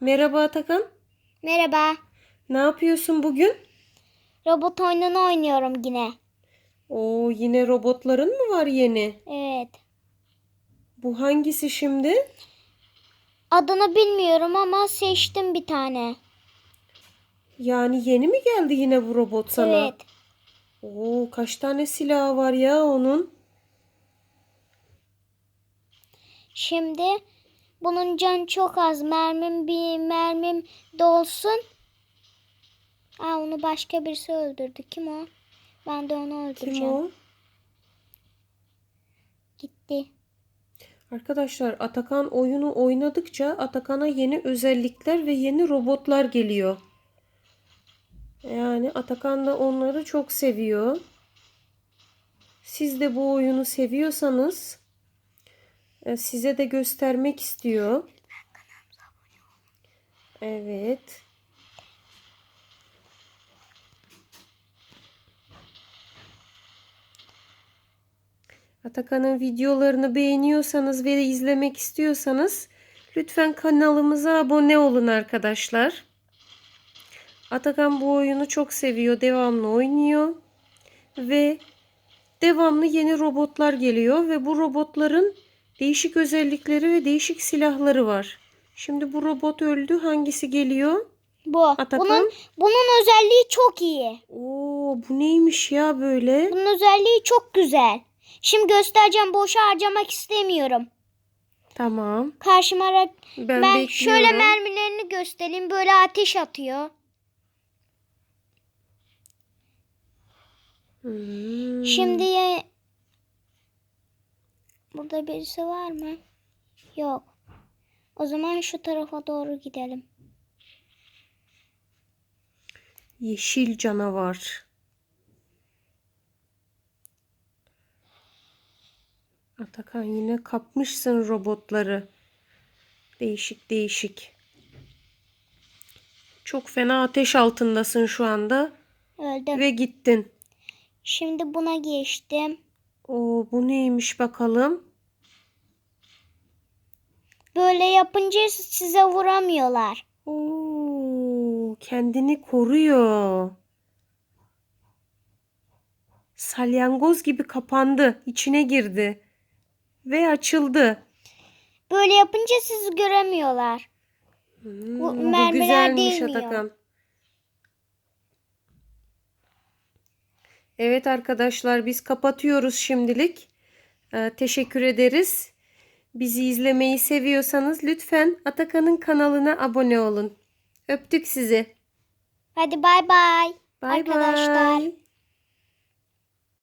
Merhaba Atakan. Merhaba. Ne yapıyorsun bugün? Robot oyununu oynuyorum yine. Oo yine robotların mı var yeni? Evet. Bu hangisi şimdi? Adını bilmiyorum ama seçtim bir tane. Yani yeni mi geldi yine bu robot sana? Evet. Oo kaç tane silahı var ya onun? Şimdi bunun canı çok az. Mermim bir mermim dolsun. Aa onu başka birisi öldürdü. Kim o? Ben de onu öldüreceğim. Kim o? Gitti. Arkadaşlar Atakan oyunu oynadıkça Atakan'a yeni özellikler ve yeni robotlar geliyor. Yani Atakan da onları çok seviyor. Siz de bu oyunu seviyorsanız size de göstermek istiyor. Evet. Atakan'ın videolarını beğeniyorsanız ve izlemek istiyorsanız lütfen kanalımıza abone olun arkadaşlar. Atakan bu oyunu çok seviyor, devamlı oynuyor ve devamlı yeni robotlar geliyor ve bu robotların değişik özellikleri ve değişik silahları var. Şimdi bu robot öldü. Hangisi geliyor? Bu. Atakan? Bunun bunun özelliği çok iyi. Oo, bu neymiş ya böyle? Bunun özelliği çok güzel. Şimdi göstereceğim. Boşa harcamak istemiyorum. Tamam. Karşıma Ben, ben, bekliyorum. şöyle mermilerini göstereyim. Böyle ateş atıyor. Hmm. Şimdi burada birisi var mı? Yok. O zaman şu tarafa doğru gidelim. Yeşil canavar. Atakan yine kapmışsın robotları. Değişik değişik. Çok fena ateş altındasın şu anda Öldüm. ve gittin. Şimdi buna geçtim. Oo bu neymiş bakalım? Böyle yapınca size vuramıyorlar. Oo kendini koruyor. Salyangoz gibi kapandı, içine girdi ve açıldı. Böyle yapınca sizi göremiyorlar. Hmm, Bu bu mermiler güzelmiş değmiyor. Atakan. Evet arkadaşlar biz kapatıyoruz şimdilik. Ee, teşekkür ederiz. Bizi izlemeyi seviyorsanız lütfen Atakan'ın kanalına abone olun. Öptük sizi. Hadi bay bay. Bay Arkadaşlar. bay.